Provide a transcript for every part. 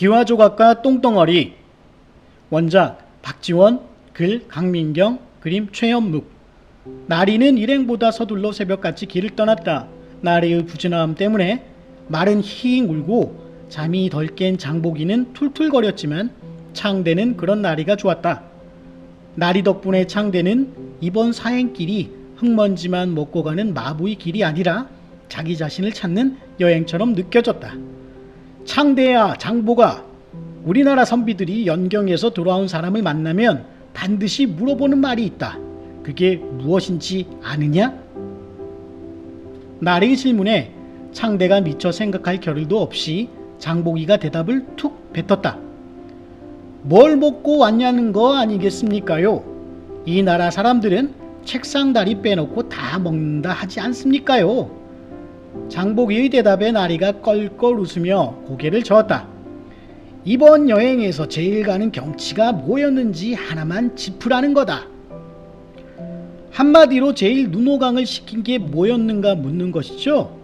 기와조각과 똥덩어리 원작 박지원 글 강민경 그림 최현묵 나리는 일행보다 서둘러 새벽같이 길을 떠났다. 나리의 부지런함 때문에 말은 히 울고 잠이 덜 깬 장보기는 툴툴거렸지만 창대는 그런 나리가 좋았다. 나리 덕분에 창대는 이번 사행길이 흙먼지만 먹고 가는 마부의 길이 아니라 자기 자신을 찾는 여행처럼 느껴졌다. 창대야, 장보가 우리나라 선비들이 연경에서 돌아온 사람을 만나면 반드시 물어보는 말이 있다. 그게 무엇인지 아느냐? 나리의 질문에 창대가 미처 생각할 겨를도 없이 장보기가 대답을 툭 뱉었다. 뭘 먹고 왔냐는 거 아니겠습니까요? 이 나라 사람들은 책상 다리 빼놓고 다 먹는다 하지 않습니까요? 장보기의 대답에 나리가 껄껄 웃으며 고개를 저었다. 이번 여행에서 제일 가는 경치가 뭐였는지 하나만 짚으라는 거다. 한마디로 제일 눈호강을 시킨 게 뭐였는가 묻는 것이죠.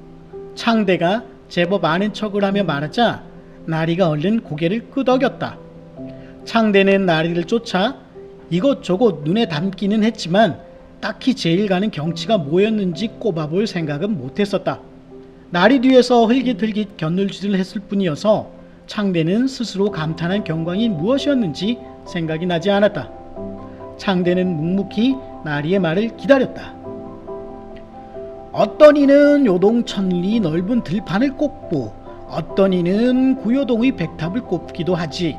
창대가 제법 아는 척을 하며 말하자 나리가 얼른 고개를 끄덕였다. 창대는 나리를 쫓아 이것저것 눈에 담기는 했지만 딱히 제일 가는 경치가 뭐였는지 꼽아볼 생각은 못했었다. 나리 뒤에서 흘깃흘깃 겨눌질을 했을 뿐이어서 창대는 스스로 감탄한 경광이 무엇이었는지 생각이 나지 않았다. 창대는 묵묵히 나리의 말을 기다렸다. 어떤 이는 요동천리 넓은 들판을 꼽고 어떤 이는 구요동의 백탑을 꼽기도 하지.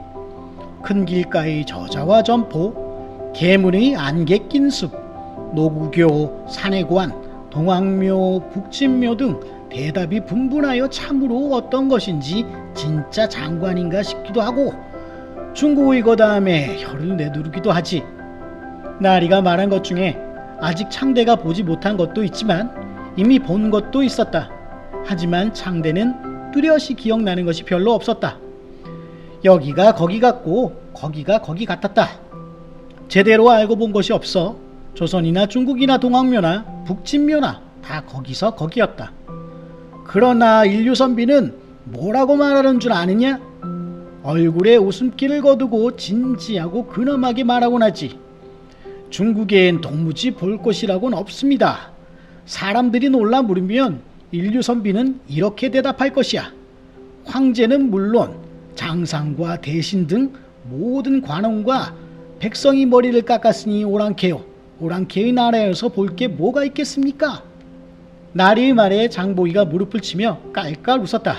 큰 길가의 저자와 점포, 계문의 안개 낀 숲, 노구교, 산해관, 동학묘, 북진묘 등 대답이 분분하여 참으로 어떤 것인지 진짜 장관인가 싶기도 하고 중국의 거 다음에 혀를 내두르기도 하지. 나리가 말한 것 중에 아직 창대가 보지 못한 것도 있지만 이미 본 것도 있었다. 하지만 창대는 뚜렷이 기억나는 것이 별로 없었다. 여기가 거기 같고 거기가 거기 같았다. 제대로 알고 본 것이 없어 조선이나 중국이나 동학묘나 북진묘나 다 거기서 거기였다. 그러나 인류선비는 뭐라고 말하는 줄 아느냐? 얼굴에 웃음기를 거두고 진지하고 근엄하게 말하곤 하지. 중국엔 도무지 볼 것이라고는 없습니다. 사람들이 놀라 물으면 인류 선비는 이렇게 대답할 것이야. 황제는 물론 장상과 대신 등 모든 관원과 백성이 머리를 깎았으니 오랑캐요. 오랑캐의 나라에서 볼 게 뭐가 있겠습니까? 나리의 말에 장보기가 무릎을 치며 깔깔 웃었다.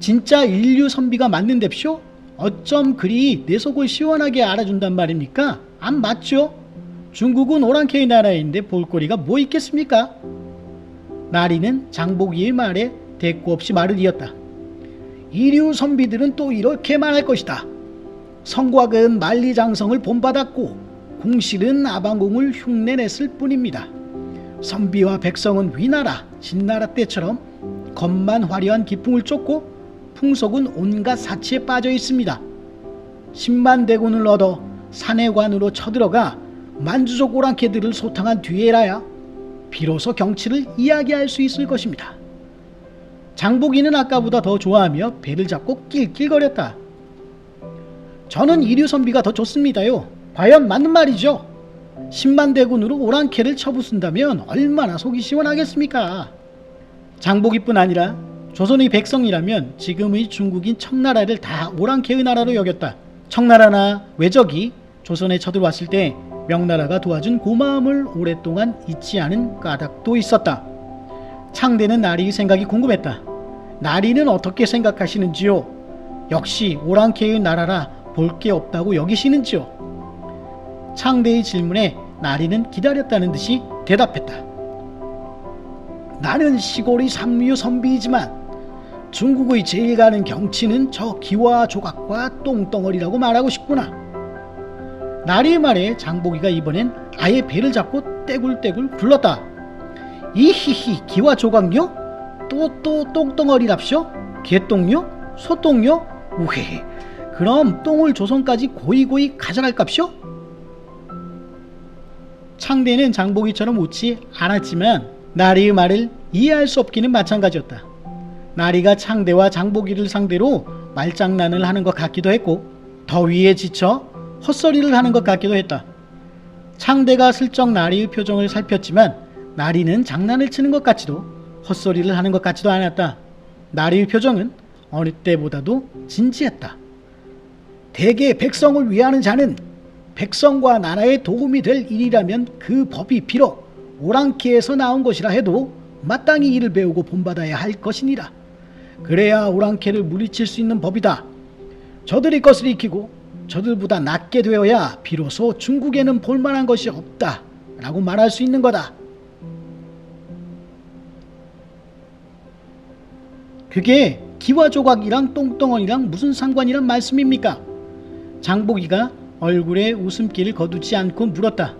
진짜 인류 선비가 맞는데쇼? 어쩜 그리 내 속을 시원하게 알아준단 말입니까? 안 맞죠? 중국은 오랑캐의 나라인데 볼거리가 뭐 있겠습니까? 나리는 장보기의 말에 대꾸 없이 말을 이었다. 이류 선비들은 또 이렇게 말할 것이다. 성곽은 만리장성을 본받았고 궁실은 아방궁을 흉내냈을 뿐입니다. 선비와 백성은 위나라, 진나라 때처럼 겉만 화려한 기풍을 쫓고 풍속은 온갖 사치에 빠져 있습니다. 10만 대군을 얻어 산해관으로 쳐들어가 만주족 오랑캐들을 소탕한 뒤에라야 비로소 경치를 이야기할 수 있을 것입니다. 장보기는 아까보다 더 좋아하며 배를 잡고 낄낄거렸다. 저는 이류 선비가 더 좋습니다요. 과연 맞는 말이죠. 10만 대군으로 오랑캐를 쳐부순다면 얼마나 속이 시원하겠습니까? 장보기뿐 아니라 조선의 백성이라면 지금의 중국인 청나라를 다 오랑캐의 나라로 여겼다. 청나라나 외적이 조선에 쳐들어왔을 때 명나라가 도와준 고마움을 오랫동안 잊지 않은 까닭도 있었다. 창대는 나리의 생각이 궁금했다. 나리는 어떻게 생각하시는지요? 역시 오랑캐의 나라라 볼 게 없다고 여기시는지요? 창대의 질문에 나리는 기다렸다는 듯이 대답했다. 나는 시골의 삼류 선비이지만 중국의 제일 가는 경치는 저 기와 조각과 똥덩어리라고 말하고 싶구나. 나리의 말에 장보기가 이번엔 아예 배를 잡고 떼굴떼굴 굴렀다. 이히히 기와 조각요? 또 또 똥덩어리랍쇼? 개똥요? 소똥요? 우헤 그럼 똥을 조선까지 고이고이 가져갈깝쇼? 창대는 장보기처럼 웃지 않았지만 나리의 말을 이해할 수 없기는 마찬가지였다. 나리가 창대와 장보기를 상대로 말장난을 하는 것 같기도 했고 더위에 지쳐 헛소리를 하는 것 같기도 했다. 창대가 슬쩍 나리의 표정을 살폈지만 나리는 장난을 치는 것 같지도 헛소리를 하는 것 같지도 않았다. 나리의 표정은 어느 때보다도 진지했다. 대개 백성을 위하는 자는 백성과 나라에 도움이 될 일이라면 그 법이 비록 오랑캐에서 나온 것이라 해도 마땅히 이를 배우고 본받아야 할 것이니라. 그래야 오랑캐를 물리칠 수 있는 법이다. 저들이 것을 익히고 저들보다 낫게 되어야 비로소 중국에는 볼만한 것이 없다. 라고 말할 수 있는 거다. 그게 기와 조각이랑 똥덩어리랑 무슨 상관이란 말씀입니까? 장보기가 얼굴에 웃음기를 거두지 않고 물었다.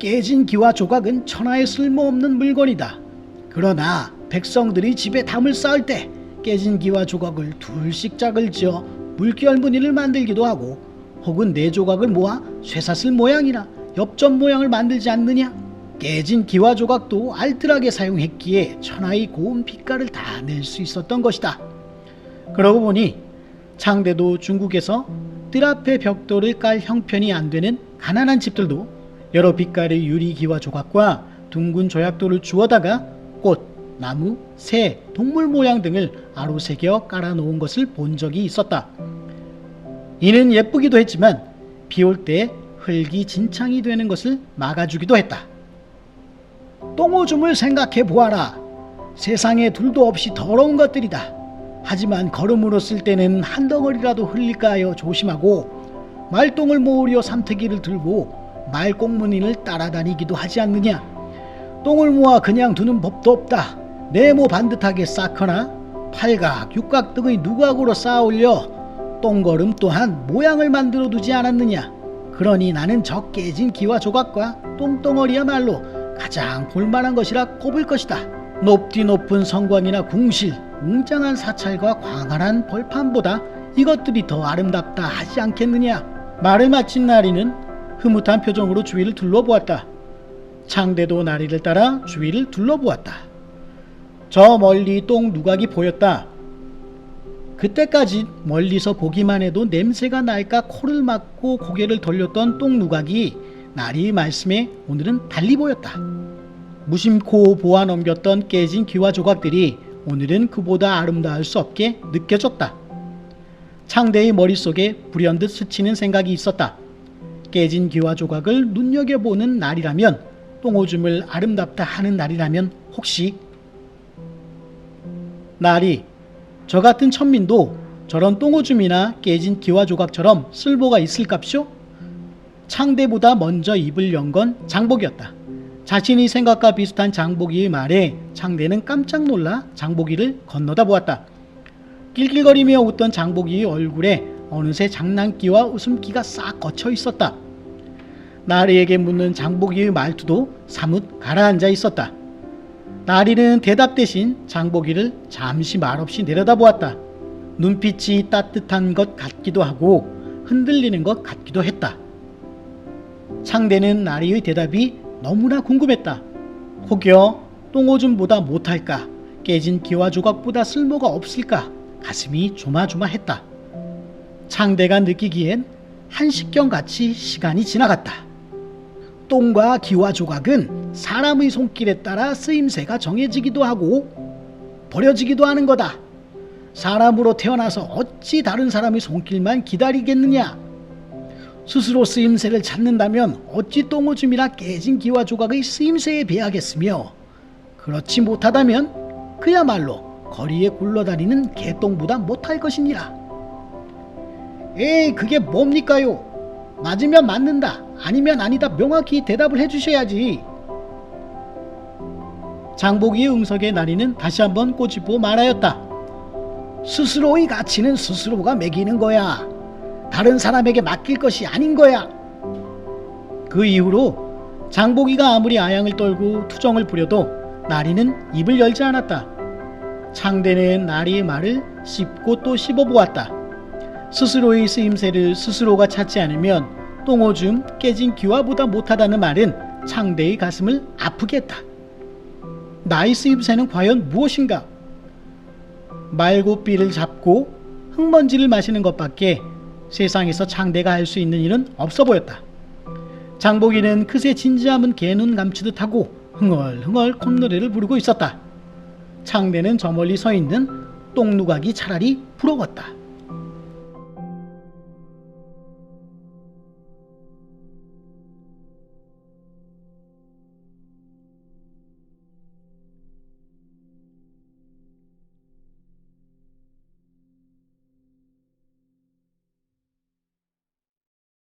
깨진 기와 조각은 천하에 쓸모없는 물건이다. 그러나 백성들이 집에 담을 쌓을 때 깨진 기와 조각을 둘씩 짝을 지어 물결 무늬를 만들기도 하고 혹은 네 조각을 모아 쇠사슬 모양이나 엽전 모양을 만들지 않느냐? 깨진 기와 조각도 알뜰하게 사용했기에 천하의 고운 빛깔을 다 낼 수 있었던 것이다. 그러고 보니 창대도 중국에서 뜰 앞에 벽돌을 깔 형편이 안 되는 가난한 집들도 여러 빛깔의 유리기와 조각과 둥근 조약돌을 주워다가 꽃, 나무, 새, 동물 모양 등을 아로새겨 깔아놓은 것을 본 적이 있었다. 이는 예쁘기도 했지만 비 올 때 흙이 진창이 되는 것을 막아주기도 했다. 똥오줌을 생각해 보아라. 세상에 둘도 없이 더러운 것들이다. 하지만 걸음으로 쓸 때는 한 덩어리라도 흘릴까 하여 조심하고 말똥을 모으려 삼태기를 들고 말꽁무니를 따라다니기도 하지 않느냐. 똥을 모아 그냥 두는 법도 없다. 네모 반듯하게 쌓거나 팔각, 육각 등의 누각으로 쌓아 올려 똥걸음 또한 모양을 만들어 두지 않았느냐. 그러니 나는 저 깨진 기와 조각과 똥덩어리야말로 가장 볼만한 것이라 꼽을 것이다. 높디 높은 성곽이나 궁실, 웅장한 사찰과 광활한 벌판보다 이것들이 더 아름답다 하지 않겠느냐. 말을 마친 나리는 흐뭇한 표정으로 주위를 둘러보았다. 창대도 나리를 따라 주위를 둘러보았다. 저 멀리 똥 누각이 보였다. 그때까지 멀리서 보기만 해도 냄새가 날까 코를 막고 고개를 돌렸던 똥 누각이 나리의 말씀에 오늘은 달리 보였다. 무심코 보아 넘겼던 깨진 귀와 조각들이 오늘은 그보다 아름다울 수 없게 느껴졌다. 창대의 머릿속에 불현듯 스치는 생각이 있었다. 깨진 귀와 조각을 눈여겨보는 날이라면 똥오줌을 아름답다 하는 날이라면 혹시 날이 저 같은 천민도 저런 똥오줌이나 깨진 기와 조각처럼 쓸모가 있을깝쇼? 창대보다 먼저 입을 연 건 장복이었다. 자신이 생각과 비슷한 장복이의 말에 창대는 깜짝 놀라 장복이를 건너다 보았다. 낄낄거리며 웃던 장복이의 얼굴에 어느새 장난기와 웃음기가 싹 거쳐 있었다. 나리에게 묻는 장복이의 말투도 사뭇 가라앉아 있었다. 나리는 대답 대신 장보기를 잠시 말없이 내려다보았다. 눈빛이 따뜻한 것 같기도 하고 흔들리는 것 같기도 했다. 창대는 나리의 대답이 너무나 궁금했다. 혹여 똥오줌보다 못할까? 깨진 기와 조각보다 쓸모가 없을까? 가슴이 조마조마했다. 창대가 느끼기엔 한식경 같이 시간이 지나갔다. 똥과 기와 조각은 사람의 손길에 따라 쓰임새가 정해지기도 하고 버려지기도 하는 거다. 사람으로 태어나서 어찌 다른 사람의 손길만 기다리겠느냐? 스스로 쓰임새를 찾는다면 어찌 똥오줌이나 깨진 기와 조각의 쓰임새에 비하겠으며 그렇지 못하다면 그야말로 거리에 굴러다니는 개똥보다 못할 것이니라. 에이 그게 뭡니까요? 맞으면 맞는다 아니면 아니다 명확히 대답을 해주셔야지. 장보기의 응석에 나리는 다시 한번 꼬집고 말하였다. 스스로의 가치는 스스로가 매기는 거야. 다른 사람에게 맡길 것이 아닌 거야. 그 이후로 장보기가 아무리 아양을 떨고 투정을 부려도 나리는 입을 열지 않았다. 창대는 나리의 말을 씹고 또 씹어보았다. 스스로의 쓰임새를 스스로가 찾지 않으면 똥오줌 깨진 기와보다 못하다는 말은 창대의 가슴을 아프게 했다. 나의 쓰임새는 과연 무엇인가? 말고삐를 잡고 흙먼지를 마시는 것밖에 세상에서 창대가 할 수 있는 일은 없어 보였다. 장보기는 그새 진지함은 개눈 감추듯 하고 흥얼흥얼 콧노래를 부르고 있었다. 창대는 저 멀리 서 있는 똥누각이 차라리 부러웠다.